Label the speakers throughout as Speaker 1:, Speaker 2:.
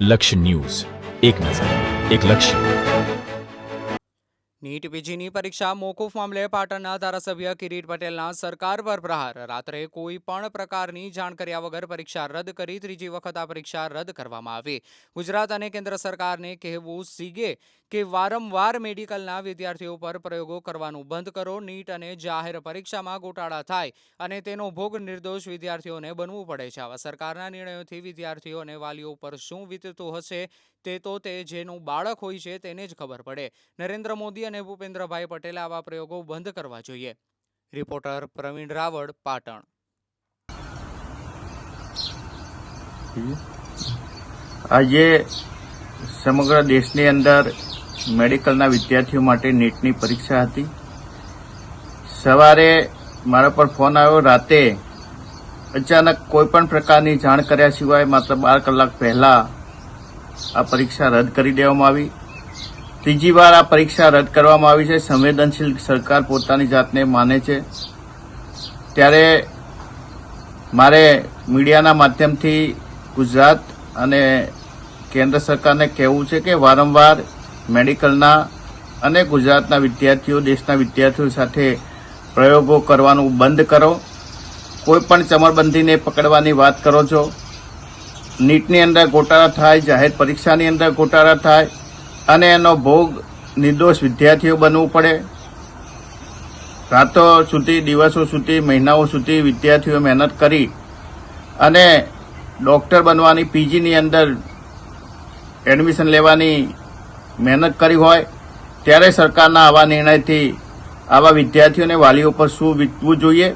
Speaker 1: લક્ષ્ય ન્યૂઝ. એક નજર, એક લક્ષ્ય.
Speaker 2: નીટ પીજીની પરીક્ષા મોકૂફ મામલે પાટણના ધારાસભ્ય કિરીટ પટેલના સરકાર પર પ્રહાર. રાત્રે કોઈ પણ પ્રકારની જાણ કર્યા વગર પરીક્ષા રદ કરી ત્રીજી વખત આ પરીક્ષા રદ કરવામાં આવી. ગુજરાત અને કેન્દ્ર સરકારને કહેવું સીગે કે વારંવાર મેડિકલના વિદ્યાર્થીઓ પર પ્રયોગો કરવાનું બંધ કરો, નીટ અને જાહેર પરીક્ષામાં ગોટાળા થાય અને તેનો ભોગ નિર્દોષ વિદ્યાર્થીઓને બનવું પડે છે. આવા સરકારના નિર્ણયોથી વિદ્યાર્થીઓ અને વાલીઓ પર શું વીતતું હશે તે તો તે જેનું બાળક હોય છે તેને જ ખબર પડે. નરેન્દ્ર મોદી અને ભૂપેન્દ્રભાઈ પટેલે આવા પ્રયોગો બંધ કરવા જોઈએ. રિપોર્ટર પ્રવીણ રાવળ, પાટણ.
Speaker 3: આજે સમગ્ર દેશની અંદર મેડિકલના વિદ્યાર્થીઓ માટે નીટની પરીક્ષા હતી. સવારે મારા પર ફોન આવ્યો. રાતે અચાનક કોઈપણ પ્રકારની જાણ કર્યા સિવાય માત્ર બાર કલાક પહેલાં આ પરીક્ષા રદ કરી દેવામાં આવી. ત્રીજી વાર આ પરીક્ષા રદ કરવામાં આવી છે. સંવેદનશીલ સરકાર પોતાની જાતને માને છે. ત્યારે મારે મીડિયાના માધ્યમથી ગુજરાત અને કેન્દ્ર સરકારને કહેવું છે કે વારંવાર મેડિકલના અને ગુજરાતના વિદ્યાર્થીઓ, દેશના વિદ્યાર્થીઓ સાથે પ્રયોગો કરવાનું બંધ કરો. કોઈપણ ચમરબંધીને પકડવાની વાત કરો છો. નીટની અંદર ગોટાળા થાય, જાહેર પરીક્ષાની અંદર ગોટાળા થાય, અને એનો ભોગ નિર્દોષ વિદ્યાર્થીઓ બનવું પડે. રાતો સુધી, દિવસો સુધી, મહિનાઓ સુધી વિદ્યાર્થીઓ મહેનત કરી અને ડૉક્ટર બનવાની, પીજીની અંદર એડમિશન લેવાની મહેનત કરી હોય, ત્યારે સરકારના આવા નિર્ણયથી આવા વિદ્યાર્થીઓને વાલીઓ પર શું વીતવું જોઈએ?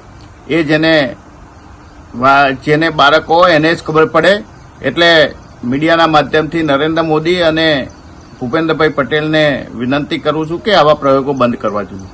Speaker 3: એ જેને જેને બાળકો હોય એને જ ખબર પડે. એટલે મીડિયાના માધ્યમથી નરેન્દ્ર મોદી અને ભૂપેન્દ્રભાઈ પટેલને વિનંતી કરું છું કે આવા પ્રયોગો બંધ કરવા જોઈએ.